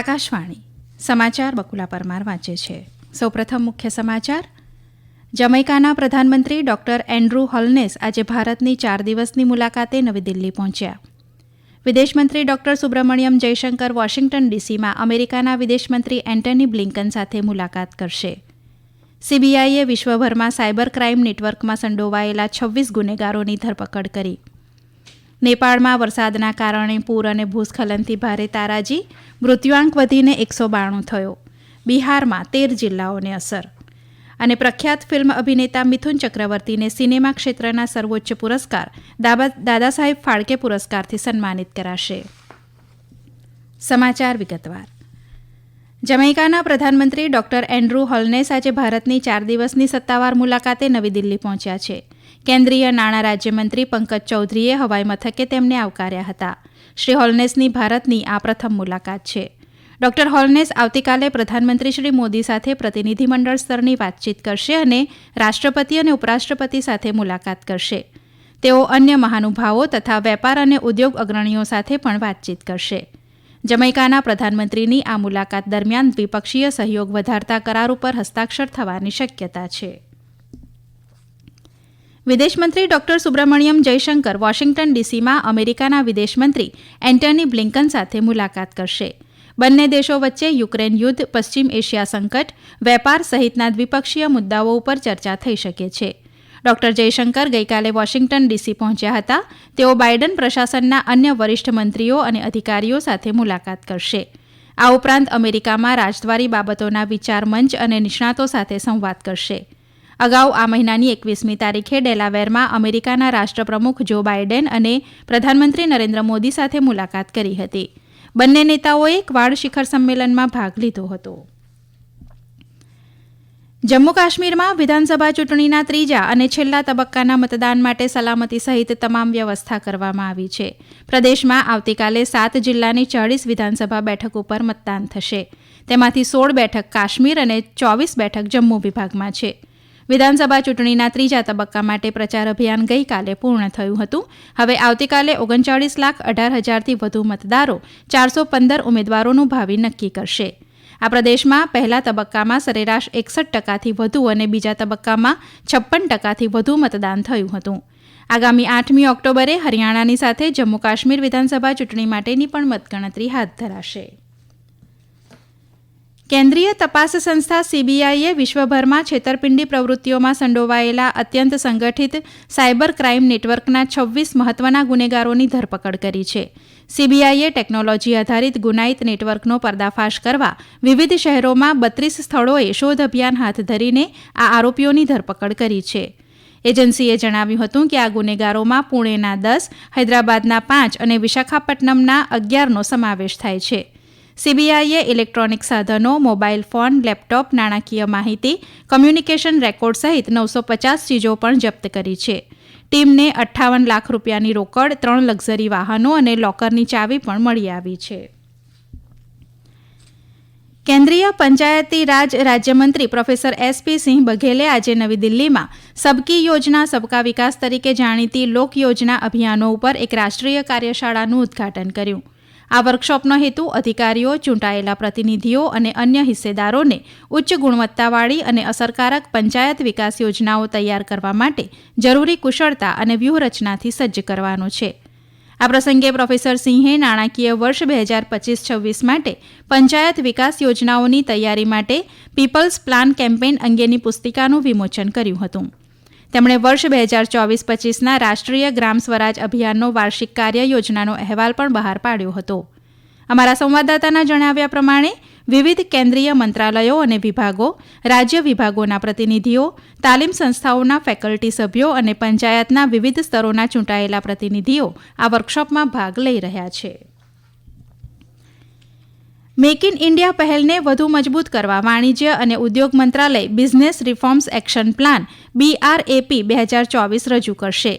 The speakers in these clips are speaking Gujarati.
આકાશવાણી, સમાચાર બકુલા પરમાર વાંચે છે. સૌપ્રથમ મુખ્ય સમાચાર, જમૈકાના પ્રધાનમંત્રી ડોક્ટર એન્ડ્રુ હોલનેસ આજે ભારતની ચાર દિવસની મુલાકાતે નવી દિલ્હી પહોંચ્યા. વિદેશમંત્રી ડોક્ટર સુબ્રમણ્યમ જયશંકર વોશિંગ્ટન ડીસીમાં અમેરિકાના વિદેશમંત્રી એન્ટની બ્લિન્કન સાથે મુલાકાત કરશે. સીબીઆઈએ વિશ્વભરમાં સાયબર ક્રાઇમ નેટવર્કમાં સંડોવાયેલા છવ્વીસ ગુનેગારોની ધરપકડ કરી. નેપાળમાં વરસાદના કારણે પૂર અને ભૂસ્ખલનથી ભારે તારાજી, મૃત્યુઆંક વધીને એકસો બાણું થયો. બિહારમાં તેર જિલ્લાઓને અસર. અને પ્રખ્યાત ફિલ્મ અભિનેતા મિથુન ચક્રવર્તીને સિનેમા ક્ષેત્રના સર્વોચ્ચ પુરસ્કાર દાદા સાહેબ ફાળકે પુરસ્કારથી સન્માનિત કરાશે. સમાચાર વિગતવાર. જમૈકાના પ્રધાનમંત્રી ડોક્ટર એન્ડ્રુ હોલનેસ આજે ભારતની ચાર દિવસની સત્તાવાર મુલાકાતે નવી દિલ્હી પહોંચ્યા છે. કેન્દ્રીય નાણાં રાજ્યમંત્રી પંકજ ચૌધરીએ હવાઈ મથકે તેમને આવકાર્યા હતા. શ્રી હોલનેસની ભારતની આ પ્રથમ મુલાકાત છે. ડોક્ટર હોલનેસ આવતીકાલે પ્રધાનમંત્રી શ્રી મોદી સાથે પ્રતિનિધિમંડળ સ્તરની વાતચીત કરશે અને રાષ્ટ્રપતિ અને ઉપરાષ્ટ્રપતિ સાથે મુલાકાત કરશે. તેઓ અન્ય મહાનુભાવો તથા વેપાર અને ઉદ્યોગ અગ્રણીઓ સાથે પણ વાતચીત કરશે. જમૈકાના પ્રધાનમંત્રીની આ મુલાકાત દરમિયાન દ્વિપક્ષીય સહયોગ વધારતા કરાર ઉપર હસ્તાક્ષર થવાની શક્યતા છે. વિદેશમંત્રી ડોક્ટર સુબ્રમણ્યમ જયશંકર વોશિંગ્ટન ડીસીમાં અમેરિકાના વિદેશમંત્રી એન્ટની બ્લિન્કન સાથે મુલાકાત કરશે. બંને દેશો વચ્ચે યુક્રેન યુદ્ધ, પશ્ચિમ એશિયા સંકટ, વેપાર સહિતના દ્વિપક્ષીય મુદ્દાઓ ઉપર ચર્ચા થઈ શકે છે. ડોક્ટર જયશંકર ગઈકાલે વોશિંગ્ટન ડીસી પહોંચ્યા હતા. તેઓ બાઇડન પ્રશાસનના અન્ય વરિષ્ઠ મંત્રીઓ અને અધિકારીઓ સાથે મુલાકાત કરશે. આ ઉપરાંત અમેરિકામાં રાજદ્વારી બાબતોના વિચાર મંચ અને નિષ્ણાતો સાથે સંવાદ કરશે. અગાઉ આ મહિનાની એકવીસમી તારીખે ડેલાવેરમાં અમેરિકાના રાષ્ટ્રપ્રમુખ જો બાઇડેન અને પ્રધાનમંત્રી નરેન્દ્ર મોદી સાથે મુલાકાત કરી હતી. બંને નેતાઓએ ક્વાડ શિખર સંમેલનમાં ભાગ લીધો હતો. જમ્મુ કાશ્મીરમાં વિધાનસભા ચૂંટણીના ત્રીજા અને છેલ્લા તબક્કાના મતદાન માટે સલામતી સહિત તમામ વ્યવસ્થા કરવામાં આવી છે. પ્રદેશમાં આવતીકાલે સાત જિલ્લાની ચાળીસ વિધાનસભા બેઠક ઉપર મતદાન થશે. તેમાંથી સોળ બેઠક કાશ્મીર અને ચોવીસ બેઠક જમ્મુ વિભાગમાં છે. વિધાનસભા ચૂંટણીના ત્રીજા તબક્કા માટે પ્રચાર અભિયાન ગઈકાલે પૂર્ણ થયું હતું. હવે આવતીકાલે ઓગણચાળીસ લાખ અઢાર હજારથી વધુ મતદારો ચારસો પંદર ઉમેદવારોનું ભાવિ નક્કી કરશે. આ પ્રદેશમાં પહેલા તબક્કામાં સરેરાશ એકસઠ ટકાથી વધુ અને બીજા તબક્કામાં છપ્પન ટકાથી વધુ મતદાન થયું હતું. આગામી આઠમી ઓક્ટોબરે હરિયાણાની સાથે જમ્મુ કાશ્મીર વિધાનસભા ચૂંટણી માટેની પણ મતગણતરી હાથ ધરાશે. કેન્દ્રીય તપાસ સંસ્થા સીબીઆઈએ વિશ્વભરમાં છેતરપિંડી પ્રવૃત્તિઓમાં સંડોવાયેલા અત્યંત સંગઠિત સાયબર ક્રાઇમ નેટવર્કના છવ્વીસ મહત્વના ગુનેગારોની ધરપકડ કરી છે. સીબીઆઈએ ટેકનોલોજી આધારિત ગુનાઇત નેટવર્કનો પર્દાફાશ કરવા વિવિધ શહેરોમાં બત્રીસ સ્થળોએ શોધ અભિયાન હાથ ધરીને આ આરોપીઓની ધરપકડ કરી છે. એજન્સીએ જણાવ્યું હતું કે આ ગુનેગારોમાં પુણેના દસ, હૈદરાબાદના પાંચ અને વિશાખાપટ્ટનમના અગિયારનો સમાવેશ થાય છે. સીબીઆઈએ ઇલેક્ટ્રોનિક સાધનો મોબાઈલ ફોન, લેપટોપ, નાણાકીય માહિતી, કમ્યુનિકેશન રેકોર્ડ સહિત નવસો પચાસ ચીજો પણ જપ્ત કરી છે. ટીમને અઠ્ઠાવન લાખ રૂપિયાની રોકડ, ત્રણ લક્ઝરી વાહનો અને લોકરની ચાવી પણ મળી આવી છે. કેન્દ્રીય પંચાયતી રાજ રાજ્યમંત્રી પ્રોફેસર એસપી સિંહ બઘેલે આજે નવી દિલ્હીમાં સબકી યોજના, સબકા વિકાસ તરીકે જાણીતી લોક યોજના અભિયાનો ઉપર એક રાષ્ટ્રીય કાર્યશાળાનું ઉદ્ઘાટન કર્યું. આ વર્કશોપનો હેતુ અધિકારીઓ, ચૂંટાયેલા પ્રતિનિધિઓ અને અન્ય હિસ્સેદારોને ઉચ્ચ ગુણવત્તાવાળી અને અસરકારક પંચાયત વિકાસ યોજનાઓ તૈયાર કરવા માટે જરૂરી કુશળતા અને વ્યૂહરચનાથી સજ્જ કરવાનો છે. આ પ્રસંગે પ્રોફેસર સિંહે નાણાકીય વર્ષ બે હજાર પચીસ છવ્વીસ માટે પંચાયત વિકાસ યોજનાઓની તૈયારી માટે પીપલ્સ પ્લાન કેમ્પેઇન અંગેની પુસ્તિકાનું વિમોચન કર્યું હતું. તેમણે વર્ષ બે હજાર ચોવીસ પચીસના રાષ્ટ્રીય ગ્રામ સ્વરાજ અભિયાનનો વાર્ષિક કાર્ય યોજનાનો અહેવાલ પણ બહાર પાડ્યો હતો. અમારા સંવાદદાતાના જણાવ્યા પ્રમાણે, વિવિધ કેન્દ્રીય મંત્રાલયો અને વિભાગો, રાજ્ય વિભાગોના પ્રતિનિધિઓ, તાલીમ સંસ્થાઓના ફેકલ્ટી સભ્યો અને પંચાયતના વિવિધ સ્તરોના ચૂંટાયેલા પ્રતિનિધિઓ આ વર્કશોપમાં ભાગ લઈ રહ્યા છે. મેક ઇન ઇન્ડિયા પહેલને વધુ મજબૂત કરવા વાણિજ્ય અને ઉદ્યોગ મંત્રાલય business reforms action plan BRAP બે હજાર ચોવીસ રજૂ કરશે.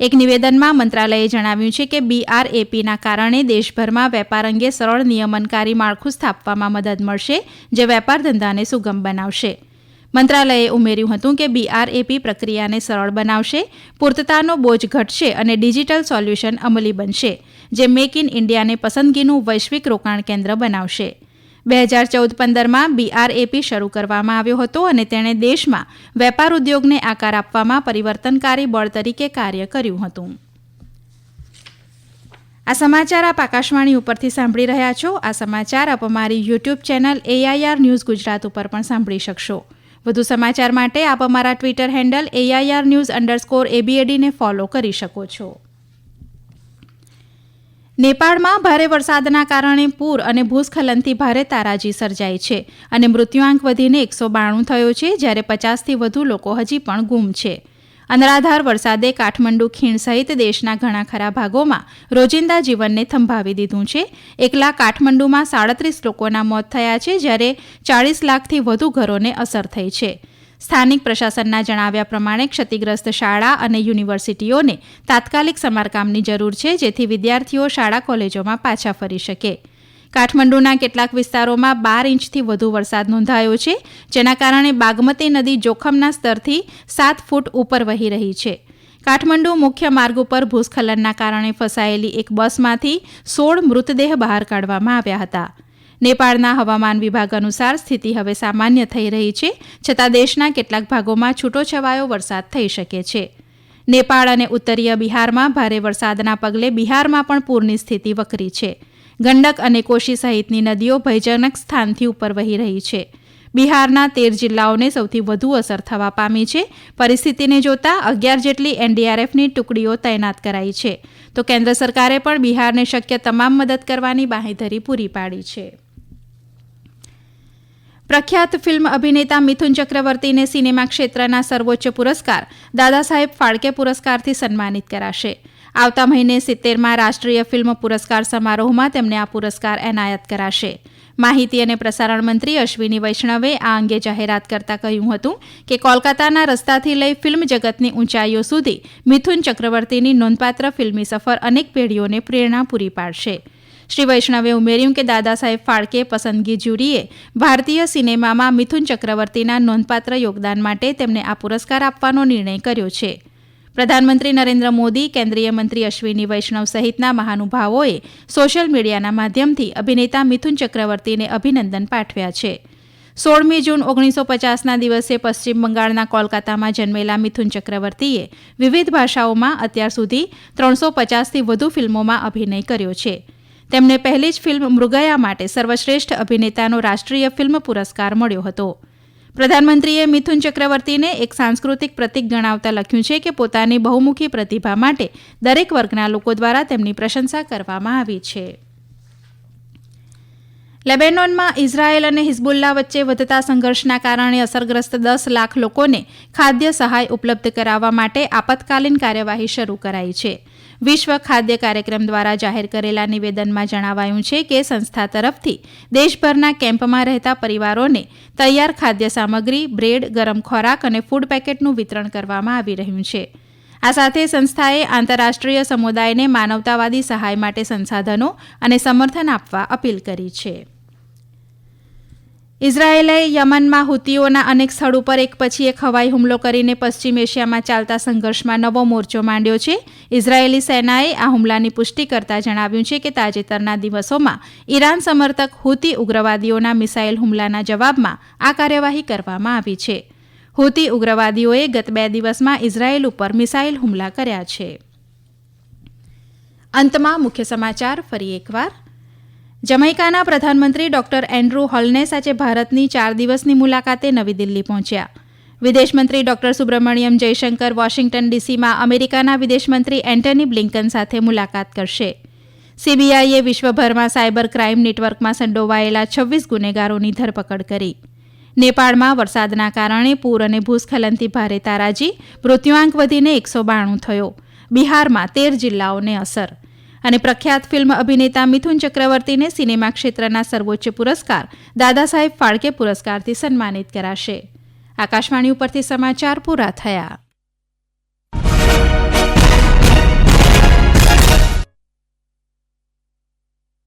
એક નિવેદનમાં મંત્રાલયે જણાવ્યું છે કે બીઆરએપીના કારણે દેશભરમાં વેપાર અંગે સરળ નિયમનકારી માળખું સ્થાપવામાં મદદ મળશે, જે વેપાર ધંધાને સુગમ બનાવશે. મંત્રાલયે ઉમેર્યું હતું કે બીઆરએપી પ્રક્રિયાને સરળ બનાવશે, પૂર્તતાનો બોજ ઘટશે અને ડિજિટલ સોલ્યુશન અમલી બનશે, જે મેક ઇન ઇન્ડિયાને પસંદગીનું વૈશ્વિક રોકાણ કેન્દ્ર બનાવશે. બે હજાર ચૌદ પંદરમાં બીઆરએપી શરૂ કરવામાં આવ્યો હતો અને તેણે દેશમાં વેપાર ઉદ્યોગને આકાર આપવામાં પરિવર્તનકારી બળ તરીકે કાર્ય કર્યું હતું. આ સમાચાર આપ આકાશવાણી ઉપરથી સાંભળી રહ્યા છો. આ સમાચાર આપ અમારી YouTube channel AIR news Gujarat ઉપર પણ સાંભળી શકશો. વધુ સમાચાર માટે આપ અમારા Twitter handle AIR news underscore એબીએડીને follow કરી શકો છો. નેપાળમાં ભારે વરસાદના કારણે પૂર અને ભૂસ્ખલનથી ભારે તારાજી સર્જાઈ છે અને મૃત્યુઆંક વધીને એકસો બાણું થયો છે, જ્યારે પચાસથી વધુ લોકો હજી પણ ગુમ છે. અનરાધાર વરસાદે કાઠમંડુ ખીણ સહિત દેશના ઘણા ખરા ભાગોમાં રોજિંદા જીવનને થંભાવી દીધું છે. એકલા કાઠમંડુમાં સાડત્રીસ લોકોના મોત થયા છે, જ્યારે ચાળીસ લાખથી વધુ ઘરોને અસર થઈ છે. સ્થાનિક પ્રશાસનના જણાવ્યા પ્રમાણે ક્ષતિગ્રસ્ત શાળા અને યુનિવર્સિટીઓને તાત્કાલિક સમારકામની જરૂર છે, જેથી વિદ્યાર્થીઓ શાળા કોલેજોમાં પાછા ફરી શકે. કાઠમંડુના કેટલાક વિસ્તારોમાં બાર ઇંચથી વધુ વરસાદ નોંધાયો છે, જેના કારણે બાગમતી નદી જોખમના સ્તરથી સાત ફૂટ ઉપર વહી રહી છે. કાઠમંડુ મુખ્ય માર્ગ ઉપર ભૂસ્ખલનના કારણે ફસાયેલી એક બસમાંથી સોળ મૃતદેહ બહાર કાઢવામાં આવ્યા હતા. નેપાળના હવામાન વિભાગ અનુસાર સ્થિતિ હવે સામાન્ય થઈ રહી છે, છતાં દેશના કેટલાક ભાગોમાં છૂટોછવાયો વરસાદ થઈ શકે છે. નેપાળ અને ઉત્તરીય બિહારમાં ભારે વરસાદના પગલે બિહારમાં પણ પૂરની સ્થિતિ વકરી છે. ગંડક અને કોશી સહિતની નદીઓ ભયજનક સ્થાનથી ઉપર વહી રહી છે. બિહારના તેર જિલ્લાઓને સૌથી વધુ અસર થવા પામી છે. પરિસ્થિતિને જોતા અગિયાર જેટલી એનડીઆરએફની ટુકડીઓ તૈનાત કરાઈ છે. તો કેન્દ્ર સરકારે પણ બિહારને શક્ય તમામ મદદ કરવાની બાંહેધરી પૂરી પાડી છે. પ્રખ્યાત ફિલ્મ અભિનેતા મિથુન ચક્રવર્તીને સિનેમા ક્ષેત્રના સર્વોચ્ચ પુરસ્કાર દાદા સાહેબ ફાળકે પુરસ્કારથી સન્માનિત કરાશે. આવતા મહિને સિત્તેરમાં રાષ્ટ્રીય ફિલ્મ પુરસ્કાર સમારોહમાં તેમને આ પુરસ્કાર એનાયત કરાશે. માહિતી અને પ્રસારણ મંત્રી અશ્વિની વૈષ્ણવે આ અંગે જાહેરાત કરતા કહ્યું હતું કે કોલકાતાના રસ્તાથી લઈ ફિલ્મ જગતની ઊંચાઈઓ સુધી મિથુન ચક્રવર્તીની નોંધપાત્ર ફિલ્મી સફર અનેક પેઢીઓને પ્રેરણા પૂરી પાડશે. શ્રી વૈષ્ણવે ઉમેર્યું કે દાદા સાહેબ ફાળકે પસંદગી જ્યુરીએ ભારતીય સિનેમામાં મિથુન ચક્રવર્તીના નોંધપાત્ર યોગદાન માટે તેમને આ પુરસ્કાર આપવાનો નિર્ણય કર્યો છે. પ્રધાનમંત્રી નરેન્દ્ર મોદી, કેન્દ્રીય મંત્રી અશ્વિની વૈષ્ણવ સહિતના મહાનુભાવોએ સોશિયલ મીડિયાના માધ્યમથી અભિનેતા મિથુન ચક્રવર્તીને અભિનંદન પાઠવ્યા છે. સોળમી જૂન ઓગણીસો પચાસના દિવસે પશ્ચિમ બંગાળના કોલકાતામાં જન્મેલા મિથુન ચક્રવર્તીએ વિવિધ ભાષાઓમાં અત્યાર સુધી ત્રણસો પચાસથી વધુ ફિલ્મોમાં અભિનય કર્યો છે. તેમને પહેલી જ ફિલ્મ મૃગયા માટે સર્વશ્રેષ્ઠ અભિનેતાનો રાષ્ટ્રીય ફિલ્મ પુરસ્કાર મળ્યો હતો. પ્રધાનમંત્રીએ મિથુન ચક્રવર્તીને એક સાંસ્કૃતિક પ્રતિક ગણાવતા લખ્યું છે કે પોતાની બહુમુખી પ્રતિભા માટે દરેક વર્ગના લોકો દ્વારા તેમની પ્રશંસા કરવામાં આવી છે. લેબેનોનમાં ઇઝરાયેલ અને હિઝબુલ્લા વચ્ચે વધતા સંઘર્ષના કારણે અસરગ્રસ્ત દસ લાખ લોકોને ખાદ્ય સહાય ઉપલબ્ધ કરાવવા માટે આપતકાલીન કાર્યવાહી શરૂ કરાઈ છે. વિશ્વ ખાદ્ય કાર્યક્રમ દ્વારા જાહેર કરેલા નિવેદનમાં જણાવાયું છે કે સંસ્થા તરફથી દેશભરના કેમ્પમાં રહેતા પરિવારોને તૈયાર ખાદ્ય સામગ્રી, બ્રેડ, ગરમ ખોરાક અને ફૂડ પેકેટનું વિતરણ કરવામાં આવી રહ્યું છે. આ સાથે સંસ્થાએ આંતરરાષ્ટ્રીય સમુદાયને માનવતાવાદી સહાય માટે સંસાધનો અને સમર્થન આપવા અપીલ કરી છે. ઇઝરાયેલે યમનમાં હુતીઓના અનેક સ્થળ ઉપર એક પછી એક હવાઈ હુમલો કરીને પશ્ચિમ એશિયામાં ચાલતા સંઘર્ષમાં નવો મોરચો માંડ્યો છે. ઇઝરાયેલી સેનાએ આ હુમલાની પુષ્ટિ કરતા જણાવ્યું છે કે તાજેતરના દિવસોમાં ઈરાન સમર્થક હુતી ઉગ્રવાદીઓના મિસાઇલ હુમલાના જવાબમાં આ કાર્યવાહી કરવામાં આવી છે. હુતી ઉગ્રવાદીઓએ ગત બે દિવસમાં ઇઝરાયેલ ઉપર મિસાઇલ હુમલા કર્યા છે. અંતમાં મુખ્ય સમાચાર ફરી એકવાર. જમૈકાના પ્રધાનમંત્રી ડોક્ટર એન્ડ્રુ હોલનેસ આજે ભારતની ચાર દિવસની મુલાકાતે નવી દિલ્હી પહોંચ્યા. વિદેશમંત્રી ડોક્ટર સુબ્રમણ્યમ જયશંકર વોશિંગ્ટન ડીસીમાં અમેરિકાના વિદેશમંત્રી એન્ટની બ્લિન્કન સાથે મુલાકાત કરશે. સીબીઆઈએ વિશ્વભરમાં સાયબર ક્રાઇમ નેટવર્કમાં સંડોવાયેલા છવ્વીસ ગુનેગારોની ધરપકડ કરી. નેપાળમાં વરસાદના કારણે પૂર અને ભૂસ્ખલનથી ભારે તારાજી, મૃત્યુઆંક વધીને એકસો બાણું થયો. બિહારમાં તેર જિલ્લાઓને અસર. અને પ્રખ્યાત ફિલ્મ અભિનેતા મિથુન ચક્રવર્તીને સિનેમા ક્ષેત્રના સર્વોચ્ચ પુરસ્કાર દાદા સાહેબ ફાળકે પુરસ્કારથી સન્માનિત કરાશે. આકાશવાણી ઉપરથી સમાચાર પૂરા થયા.